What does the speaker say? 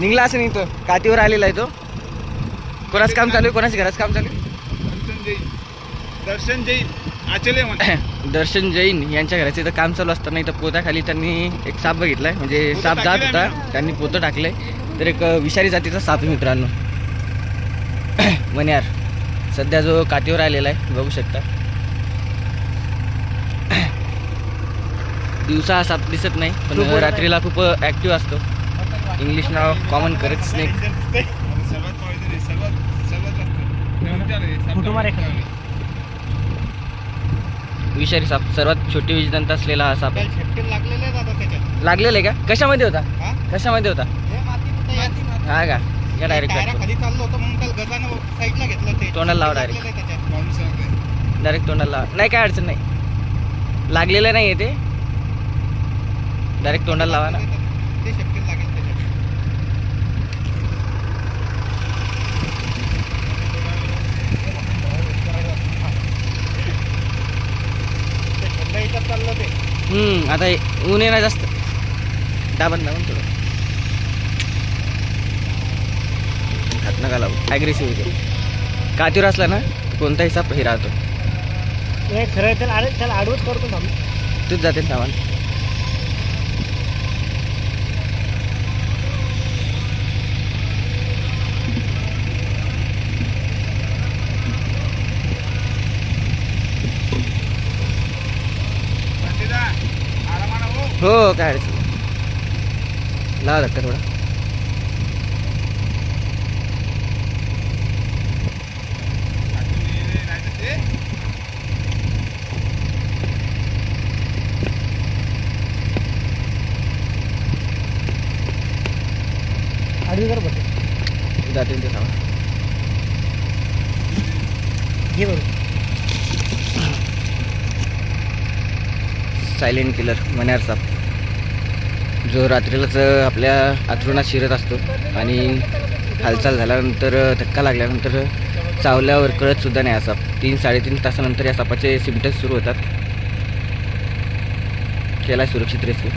निघला असं नाही तो कातीवर आलेला आहे तो. कोणाचं काम चालू आहे? कोणाच्या घराचं काम चालू दर्शन जैन. दर्शन जैन. आचले आहे दर्शन जैन यांच्या घराचं इथं काम चालू असताना इथं पोत्याखाली त्यांनी एक साप बघितलाय. म्हणजे पोतं साप जात टाकलेलं होता. आहे त्यांनी पोतं टाकलंय. तर एक अ, विषारी जातीचा साप आहे मित्रांनो. मन्यार सध्या जो काठीवर आलेला आहे बघू शकता. दिवसा हा साप दिसत नाही पण रात्रीला खूप ॲक्टिव्ह असतो. इंग्लिश नाव कॉमन करत स्नेक. विषारी साप सर्वात छोटी विजदंत असलेला हा साप लागलेले आहे का? कशामध्ये होता? हा? कशामध्ये होता? हे? हा का? या डायरेक्ट तोंडाला लावा आहे. डायरेक्ट तोंडाला लावा. नाही काय अडचण नाही. लागलेलं नाही आहे ते. डायरेक्ट तोंडाला लावा ना. ते शक्य लागेल त्याच्यात ते थंड ह्याच्यात चाललं ते. हम्म आता ऊन ना जास्त. दाबन दाबन थोडं. हात नका लावू. ॲग्रेसिव्ह होते कातीवर असला ना कोणताही साप हे राहतो. हे खरं त्याला आड- त्याला आडवच करतो आम्ही. तूच जाते सामान हो. हो काय अडचण नाही. लावा धक्का थोडा नाहीतर ते आडवी कर बघ जाते ते सामान घे बघ सायलेंट किलर मन्यार साप. जो रात्रीलाच आपल्या आथरुणात शिरत असतो आणि हालचाल झाल्यानंतर धक्का लागल्यानंतर चावल्यावर कळतसुद्धा नाही असाप तीन साडेतीन तासानंतर या सापाचे सिमटम्स सुरू होतात. केला सुरक्षित रेस्क्यू.